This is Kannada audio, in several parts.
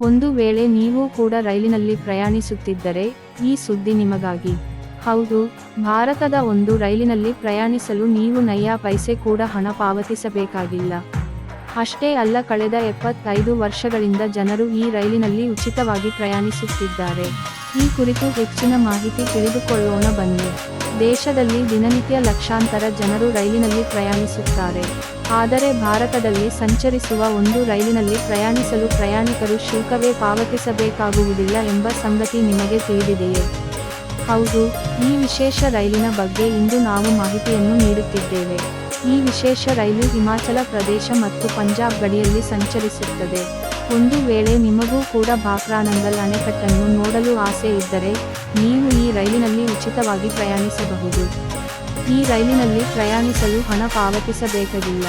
ಒಂದು ವೇಳೆ ನೀವು ಕೂಡ ರೈಲಿನಲ್ಲಿ ಪ್ರಯಾಣಿಸುತ್ತಿದ್ದರೆ, ಈ ಸುದ್ದಿ ನಿಮಗಾಗಿ. ಹೌದು, ಭಾರತದ ಒಂದು ರೈಲಿನಲ್ಲಿ ಪ್ರಯಾಣಿಸಲು ನೀವು ನಯ್ಯಾ ಪೈಸೆ ಕೂಡ ಹಣ ಪಾವತಿಸಬೇಕಾಗಿಲ್ಲ. ಅಷ್ಟೇ ಅಲ್ಲ ಕಳೆದ ಎಪ್ಪತ್ತೈದು ವರ್ಷಗಳಿಂದ ಜನರು ಈ ರೈಲಿನಲ್ಲಿ ಉಚಿತವಾಗಿ ಪ್ರಯಾಣಿಸುತ್ತಿದ್ದಾರೆ. ಈ ಕುರಿತು ಹೆಚ್ಚಿನ ಮಾಹಿತಿ ತಿಳಿದುಕೊಳ್ಳೋಣ ಬನ್ನಿ. ದೇಶದಲ್ಲಿ ದಿನನಿತ್ಯ ಲಕ್ಷಾಂತರ ಜನರು ರೈಲಿನಲ್ಲಿ ಪ್ರಯಾಣಿಸುತ್ತಾರೆ. ಆದರೆ ಭಾರತದಲ್ಲಿ ಸಂಚರಿಸುವ ಒಂದು ರೈಲಿನಲ್ಲಿ ಪ್ರಯಾಣಿಸಲು ಪ್ರಯಾಣಿಕರು ಶುಲ್ಕವೇ ಪಾವತಿಸಬೇಕಾಗುವುದಿಲ್ಲ ಎಂಬ ಸಂಗತಿ ನಿಮಗೆ ತಿಳಿದಿದೆಯೇ? ಹೌದು, ಈ ವಿಶೇಷ ರೈಲಿನ ಬಗ್ಗೆ ಇಂದು ನಾವು ಮಾಹಿತಿಯನ್ನು ನೀಡುತ್ತಿದ್ದೇವೆ. ಈ ವಿಶೇಷ ರೈಲು ಹಿಮಾಚಲ ಪ್ರದೇಶ ಮತ್ತು ಪಂಜಾಬ್ ಗಡಿಯಲ್ಲಿ ಸಂಚರಿಸುತ್ತದೆ. ಒಂದು ವೇಳೆ ನಿಮಗೂ ಕೂಡ ಭಾಕ್ರಾನಂಗಲ್ ಅಣೆಕಟ್ಟನ್ನು ನೋಡಲು ಆಸೆ ಇದ್ದರೆ, ನೀವು ಈ ರೈಲಿನಲ್ಲಿ ಉಚಿತವಾಗಿ ಪ್ರಯಾಣಿಸಬಹುದು. ಈ ರೈಲಿನಲ್ಲಿ ಪ್ರಯಾಣಿಸಲು ಹಣ ಪಾವತಿಸಬೇಕಾಗಿಲ್ಲ.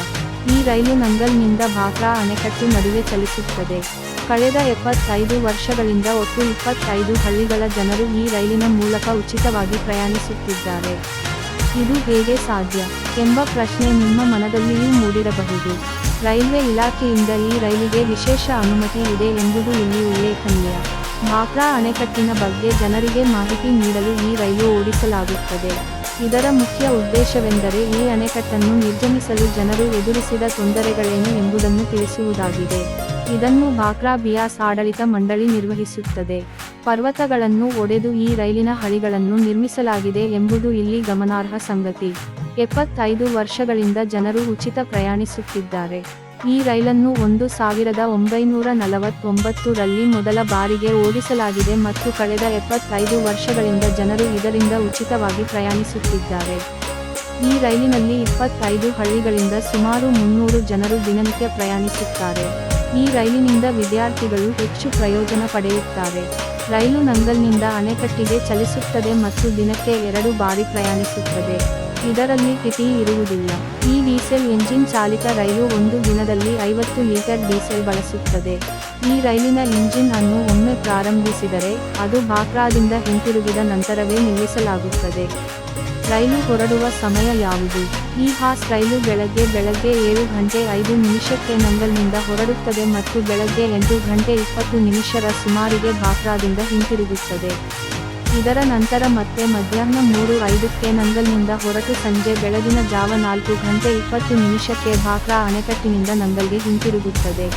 ಈ ರೈಲು ನಂಗಲ್ನಿಂದ ಭಾಕ್ರಾ ಅಣೆಕಟ್ಟು ನಡುವೆ ಚಲಿಸುತ್ತದೆ. ಕಳೆದ ಎಪ್ಪತ್ತೈದು ವರ್ಷಗಳಿಂದ ಒಟ್ಟು ಇಪ್ಪತ್ತೈದು ಹಳ್ಳಿಗಳ ಜನರು ಈ ರೈಲಿನ ಮೂಲಕ ಉಚಿತವಾಗಿ ಪ್ರಯಾಣಿಸುತ್ತಿದ್ದಾರೆ. ಇದು ಹೇಗೆ ಸಾಧ್ಯ? ಎಂಬ ಪ್ರಶ್ನೆ ನಿಮ್ಮ ಮನದಲ್ಲಿಯೂ ಮೂಡಿರಬಹುದು. ರೈಲ್ವೆ ಇಲಾಖೆಯಿಂದ ಈ ರೈಲಿಗೆ ವಿಶೇಷ ಅನುಮತಿ ಇದೆ ಎಂಬುದು ಇಲ್ಲಿ ಉಲ್ಲೇಖನೀಯ. ಭಾಕ್ರಾ ಅಣೆಕಟ್ಟಿನ ಬಗ್ಗೆ ಜನರಿಗೆ ಮಾಹಿತಿ ನೀಡಲು ಈ ರೈಲು ಓಡಿಸಲಾಗುತ್ತದೆ. ಇದರ ಮುಖ್ಯ ಉದ್ದೇಶವೆಂದರೆ ಈ ಅಣೆಕಟ್ಟನ್ನು ನಿರ್ಗಮಿಸಲು ಜನರು ಎದುರಿಸಿದ ತೊಂದರೆಗಳೇನು ಎಂಬುದನ್ನು ತಿಳಿಸುವುದಾಗಿದೆ. ಇದನ್ನು ಬಾಕ್ರಾ ಬಿಯಾಸ್ ಆಡಳಿತ ಮಂಡಳಿ ನಿರ್ವಹಿಸುತ್ತದೆ. ಪರ್ವತಗಳನ್ನು ಒಡೆದು ಈ ರೈಲಿನ ಹಳಿಗಳನ್ನು ನಿರ್ಮಿಸಲಾಗಿದೆ ಎಂಬುದು ಇಲ್ಲಿ ಗಮನಾರ್ಹ ಸಂಗತಿ. ಎಪ್ಪತ್ತೈದು ವರ್ಷಗಳಿಂದ ಜನರು ಉಚಿತ ಪ್ರಯಾಣಿಸುತ್ತಿದ್ದಾರೆ. ಈ ರೈಲನ್ನು ಒಂದು ಸಾವಿರದ ಒಂಬೈನೂರ ನಲವತ್ತೊಂಬತ್ತು ರಲ್ಲಿ ಮೊದಲ ಬಾರಿಗೆ ಓಡಿಸಲಾಗಿದೆ ಮತ್ತು ಕಳೆದ ಎಪ್ಪತ್ತೈದು ವರ್ಷಗಳಿಂದ ಜನರು ಇದರಿಂದ ಉಚಿತವಾಗಿ ಪ್ರಯಾಣಿಸುತ್ತಿದ್ದಾರೆ. ಈ ರೈಲಿನಲ್ಲಿ ಇಪ್ಪತ್ತೈದು ಹಳ್ಳಿಗಳಿಂದ ಸುಮಾರು ಮುನ್ನೂರು ಜನರು ದಿನನಿತ್ಯ ಪ್ರಯಾಣಿಸುತ್ತಾರೆ. ಈ ರೈಲಿನಿಂದ ವಿದ್ಯಾರ್ಥಿಗಳು ಹೆಚ್ಚು ಪ್ರಯೋಜನ ಪಡೆಯುತ್ತಾರೆ. ರೈಲು ನಂಗಲ್ನಿಂದ ಅಣೆಕಟ್ಟಿಗೆ ಚಲಿಸುತ್ತದೆ ಮತ್ತು ದಿನಕ್ಕೆ ಎರಡು ಬಾರಿ ಪ್ರಯಾಣಿಸುತ್ತದೆ. ಇದರಲ್ಲಿ ಟಿಟಿ ಇರುವುದಿಲ್ಲ. ಈ ಡೀಸೆಲ್ ಎಂಜಿನ್ ಚಾಲಿತ ರೈಲು ಒಂದು ದಿನದಲ್ಲಿ ಐವತ್ತು ಲೀಟರ್ ಡೀಸೆಲ್ ಬಳಸುತ್ತದೆ. ಈ ರೈಲಿನ ಇಂಜಿನ್ ಅನ್ನು ಒಮ್ಮೆ ಪ್ರಾರಂಭಿಸಿದರೆ, ಅದು ಬಾಕ್ರಾದಿಂದ ಹಿಂತಿರುಗಿದ ನಂತರವೇ ನಿಲ್ಲಿಸಲಾಗುತ್ತದೆ. ರೈಲು ಹೊರಡುವ ಸಮಯ ಯಾವುದು? ಈ ಹಾಸ್ ರೈಲು ಬೆಳಗ್ಗೆ ಬೆಳಗ್ಗೆ ಏಳು ಗಂಟೆ ಐದು ನಿಮಿಷಕ್ಕೆ ನಂಗಲ್ನಿಂದ ಹೊರಡುತ್ತದೆ ಮತ್ತು ಬೆಳಗ್ಗೆ ಎಂಟು ಗಂಟೆ ಇಪ್ಪತ್ತು ನಿಮಿಷರ ಸುಮಾರಿಗೆ ಬಾಕ್ರಾದಿಂದ ಹಿಂತಿರುಗುತ್ತದೆ. ಇದರ ನಂತರ ಮತ್ತೆ ಮಧ್ಯಾಹ್ನ ಮೂರು ಐದಕ್ಕೆ ನಂಗಲ್ನಿಂದ ಹೊರಟು ಸಂಜೆ ಬೆಳಗಿನ ಜಾವ ನಾಲ್ಕು ಗಂಟೆ ಇಪ್ಪತ್ತು ನಿಮಿಷಕ್ಕೆ ಭಾಕ್ರಾ ಅಣೆಕಟ್ಟಿನಿಂದ ನಂಗಲ್ಗೆ ಹಿಂತಿರುಗುತ್ತದೆ.